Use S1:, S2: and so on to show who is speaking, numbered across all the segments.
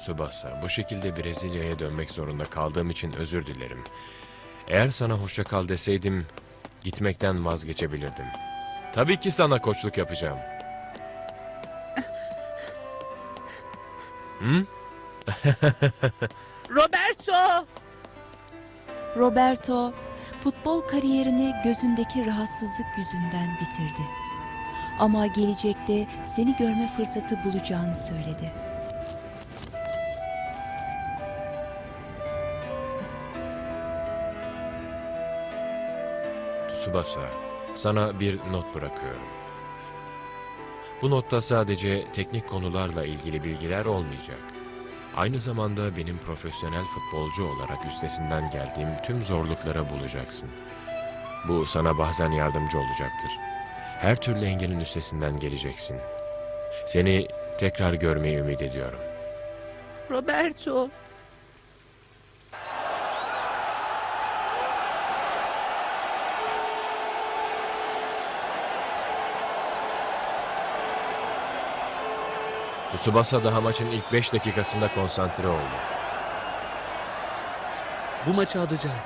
S1: Tsubasa, bu şekilde Brezilya'ya dönmek zorunda kaldığım için özür dilerim. Eğer sana hoşça kal deseydim, gitmekten vazgeçebilirdim. Tabii ki sana koçluk yapacağım. Hı?
S2: Roberto!
S3: Roberto futbol kariyerini gözündeki rahatsızlık yüzünden bitirdi. Ama gelecekte seni görme fırsatı bulacağını söyledi.
S1: Tsubasa, sana bir not bırakıyorum. Bu notta sadece teknik konularla ilgili bilgiler olmayacak. Aynı zamanda benim profesyonel futbolcu olarak üstesinden geldiğim tüm zorluklara bulacaksın. Bu sana bazen yardımcı olacaktır. Her türlü engelin üstesinden geleceksin. Seni tekrar görmeyi ümit ediyorum.
S2: Roberto!
S1: Tsubasa daha maçın ilk 5 dakikasında konsantre oldu.
S4: Bu maçı alacağız.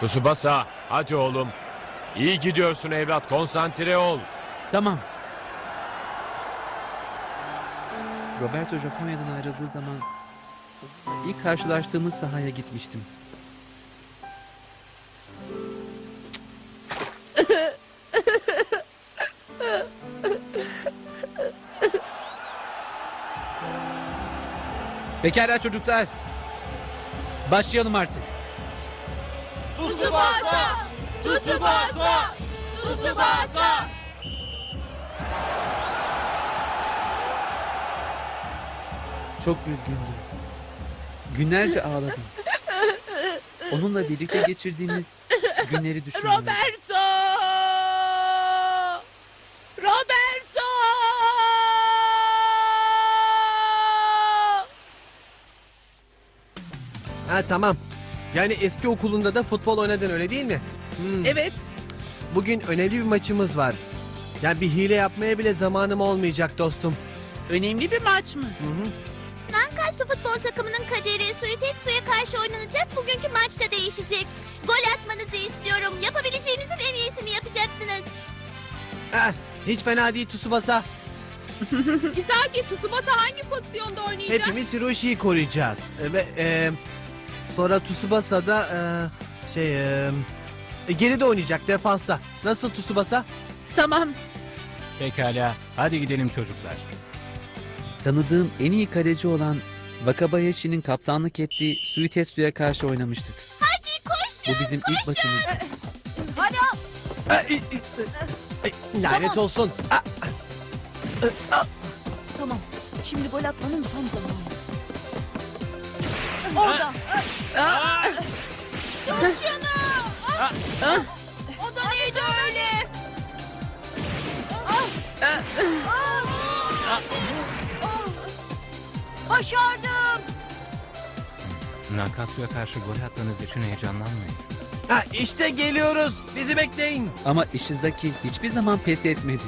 S1: Tsubasa, hadi oğlum. İyi gidiyorsun evlat, konsantre ol.
S4: Tamam. Roberto Japonya'dan ayrıldığı zaman ilk karşılaştığımız sahaya gitmiştim. Pekala çocuklar. Başlayalım artık.
S5: Tsubasa! Tsubasa! Tsubasa!
S4: Çok üzgündüm. Günlerce ağladım. Onunla birlikte geçirdiğimiz günleri düşünüyorum.
S2: Roberto!
S6: Ha tamam. Yani eski okulunda da futbol oynadın öyle değil mi? Hmm.
S2: Evet,
S6: Bugün önemli bir maçımız var. Yani bir hile yapmaya bile zamanım olmayacak dostum.
S2: önemli bir maç mı?
S6: Hı hı.
S5: Nankatsu futbol takımının kaderi Suitetsu'ya karşı oynanacak bugünkü maçta değişecek. Gol atmanızı istiyorum. Yapabileceğinizin en iyisini yapacaksınız.
S6: Ah, hiç fena değil Tsubasa.
S5: Isaki Tsubasa hangi pozisyonda oynayacak?
S6: Hepimiz Hiroshi'yi koruyacağız. E, Ve e, sonra Tsubasa da e, şey e, e, geride oynayacak defansta. Nasıl Tsubasa?
S2: Tamam,
S7: Pekala, hadi gidelim çocuklar.
S4: Tanıdığım en iyi kaleci olan Wakabayashi'nin kaptanlık ettiği Suitetsu'ya karşı oynamıştık.
S5: Hadi koşun.
S4: Bu bizim ilk maçımız.
S5: Hadi
S6: E, e, e, e, lanet olsun. Ah,
S3: Tamam. Şimdi gol atmanın tam zamanı.
S5: Orada. Dur şunu. Ah. O da neydi öyle? Başardım.
S7: Nakatsu'ya karşı gol atmanız için heyecanlanmayın.
S6: ha, işte geliyoruz. Bizi bekleyin.
S4: Ama Ishizaki hiçbir zaman pes etmedi.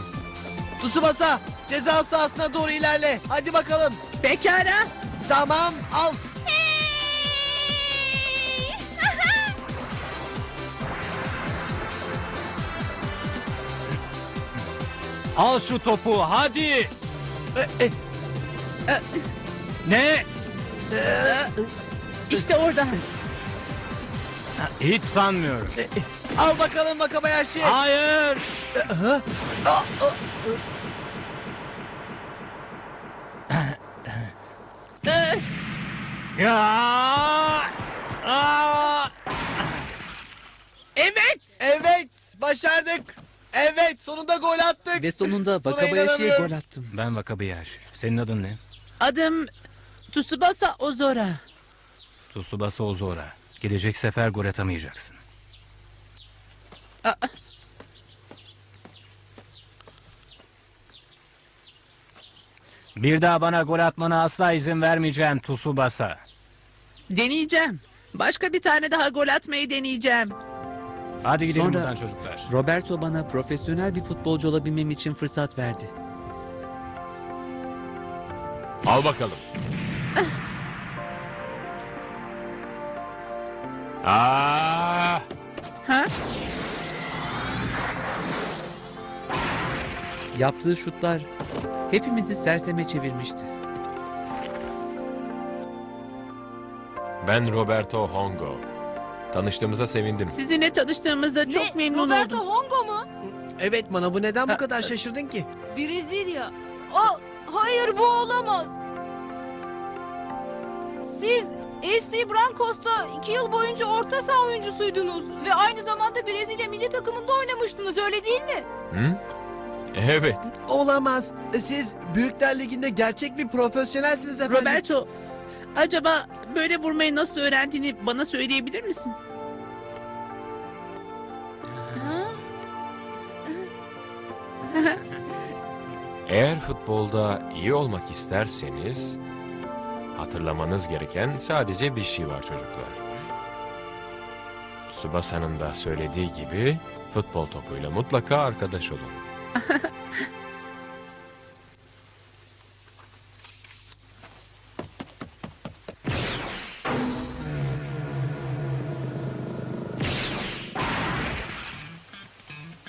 S6: Tsubasa ceza sahasına doğru ilerle. Hadi bakalım.
S2: pekala.
S6: Tamam al.
S7: Al şu topu, hadi!
S6: E, e,
S7: Ne?
S2: İşte orada.
S7: Hiç sanmıyorum.
S6: al bakalım Wakabayashi.
S7: Hayır! Ya! Aa!
S2: Evet,
S6: Evet başardık. Evet sonunda gol attık.
S4: Ve sonunda Wakabayashi'ye
S6: inanamıyorum.
S4: gol attım.
S7: Ben Wakabayashi. Senin adın ne?
S2: adım Tsubasa Ozora.
S7: Tsubasa Ozora. Gelecek sefer gol atamayacaksın.
S2: Aa.
S7: Bir daha bana gol atmana asla izin vermeyeceğim Tsubasa.
S2: Deneyeceğim. Başka bir tane daha gol atmayı deneyeceğim.
S7: Hadi gidelim
S4: Sonra-
S7: buradan çocuklar.
S4: Roberto bana profesyonel bir futbolcu olabilmem için fırsat verdi.
S1: Al bakalım. Aa!
S2: Ha?
S4: Yaptığı şutlar hepimizi serseme çevirmişti.
S1: Ben Roberto Hongo. Tanıştığımıza sevindim.
S2: Sizinle tanıştığımızda çok memnun oldum.
S8: Hongo mu?
S6: Evet bana bu neden bu kadar şaşırdın ki?
S8: Brezilya. Aa, hayır bu olamaz. Siz FC Brancos'ta iki yıl boyunca orta saha oyuncusuydunuz. Ve aynı zamanda Brezilya milli takımında oynamıştınız öyle değil mi?
S1: Hı? Evet.
S6: Olamaz. Siz Büyükler Ligi'nde gerçek bir profesyonelsiniz efendim.
S2: Roberto, acaba böyle vurmayı nasıl öğrendiğini bana söyleyebilir misin?
S1: Eğer futbolda iyi olmak isterseniz hatırlamanız gereken sadece bir şey var çocuklar. Tsubasa'nın da söylediği gibi futbol topuyla mutlaka arkadaş olun.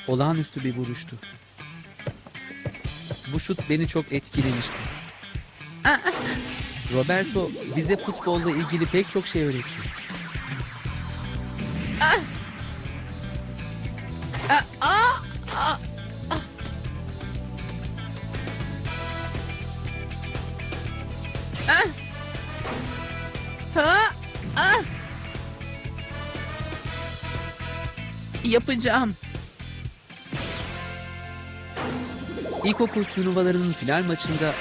S4: Olağanüstü bir vuruştu. Bu şut beni çok etkilemişti. Roberto bize futbolla ilgili pek çok şey öğretti.
S2: Yapacağım.
S4: İlkokul turnuvalarının final maçında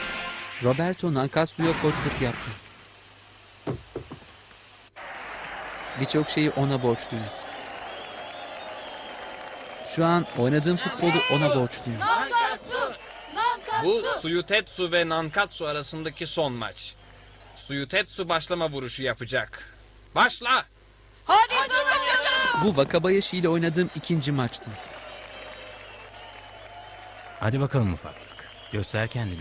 S4: Roberto Nankatsu'ya koçluk yaptı. Birçok şeyi ona borçluyuz. Şu an oynadığım futbolu ona borçluyum.
S9: Bu Suyutetsu ve Nankatsu arasındaki son maç. Suyutetsu başlama vuruşu yapacak. Başla!
S8: Hadi, Hadi
S4: Bu Wakabayashi ile oynadığım ikinci maçtı.
S7: Hadi bakalım ufaklık. Göster kendini.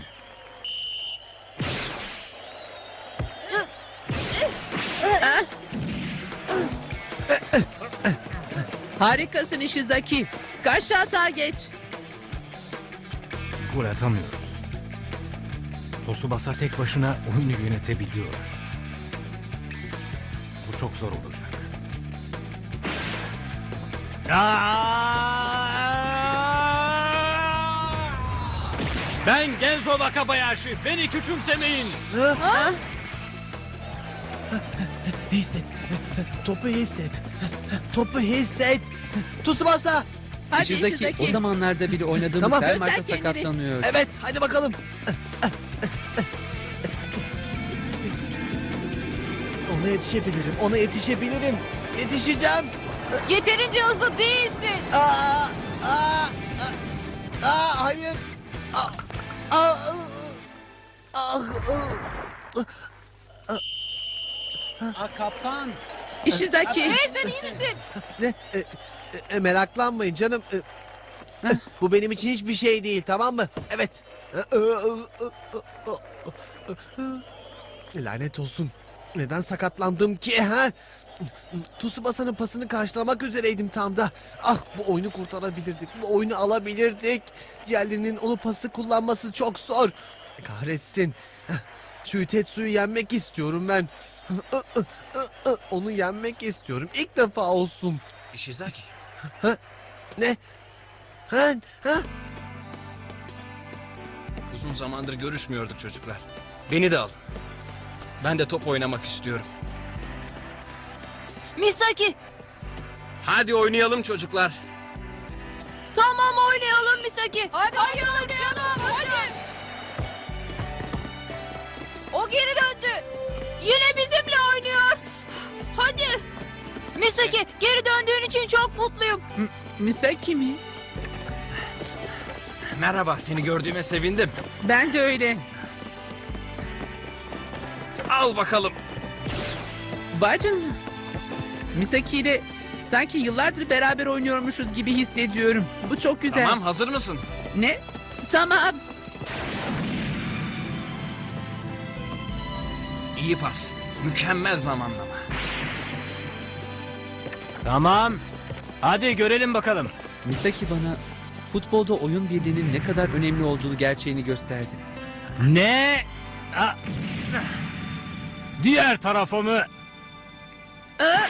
S2: Harikasın Ishizaki. Karşı hata geç.
S7: Gol atamıyoruz. Tsubasa tek başına oyunu yönetebiliyor. Bu çok zor olacak.
S9: Ben Genzo Wakabayashi. Beni küçümsemeyin.
S2: Ha?
S6: Hisset. Topu hisset. Topu hisset. Tsubasa.
S2: Hadi
S4: Ishizaki. o zamanlarda bile oynadığımız
S6: Tamam,
S4: her
S2: göster
S4: maçta
S2: kendini.
S4: sakatlanıyor.
S6: Evet hadi bakalım. Ona yetişebilirim. Ona yetişebilirim. Yetişeceğim.
S8: Yeterince hızlı değilsin.
S6: Aa, aa, aa, aa, hayır. Aa, aa,
S4: kaptan.
S2: Ishizaki.
S8: Hey sen iyi misin?
S6: Ne? E, e, meraklanmayın canım. E, bu benim için hiçbir şey değil tamam mı? Evet. E, e, e. Lanet olsun. Neden sakatlandım ki ha? Tsubasa'nın pasını karşılamak üzereydim tam da. Ah bu oyunu kurtarabilirdik. Bu oyunu alabilirdik. Diğerlerinin onu pası kullanması çok zor. Kahretsin. Şu Tetsu'yu yenmek istiyorum ben. Onu yenmek istiyorum. İlk defa olsun.
S9: Ishizaki.
S6: Ne? Ha? Ha?
S9: Uzun zamandır görüşmüyorduk çocuklar. Beni de alın. Ben de top oynamak istiyorum.
S8: Misaki.
S9: Hadi oynayalım çocuklar.
S8: Tamam oynayalım Misaki. Hadi, hadi oynayalım hadi. O geri döndü. Yine bizimle oynuyor. Hadi. Misaki geri döndüğün için çok mutluyum.
S2: Misaki mi?
S9: Merhaba, seni gördüğüme sevindim.
S2: Ben de öyle.
S9: Al bakalım.
S2: Vay canına. Misaki ile sanki yıllardır beraber oynuyormuşuz gibi hissediyorum. Bu çok güzel.
S9: Tamam, hazır mısın?
S2: Ne? Tamam.
S9: İyi pas. Mükemmel zamanlama.
S7: Tamam. Hadi görelim bakalım.
S4: Misaki bana futbolda oyun birliğinin ne kadar önemli olduğunu gerçeğini gösterdi.
S7: Ne? Ha. Diğer tarafa mı?
S2: Aa,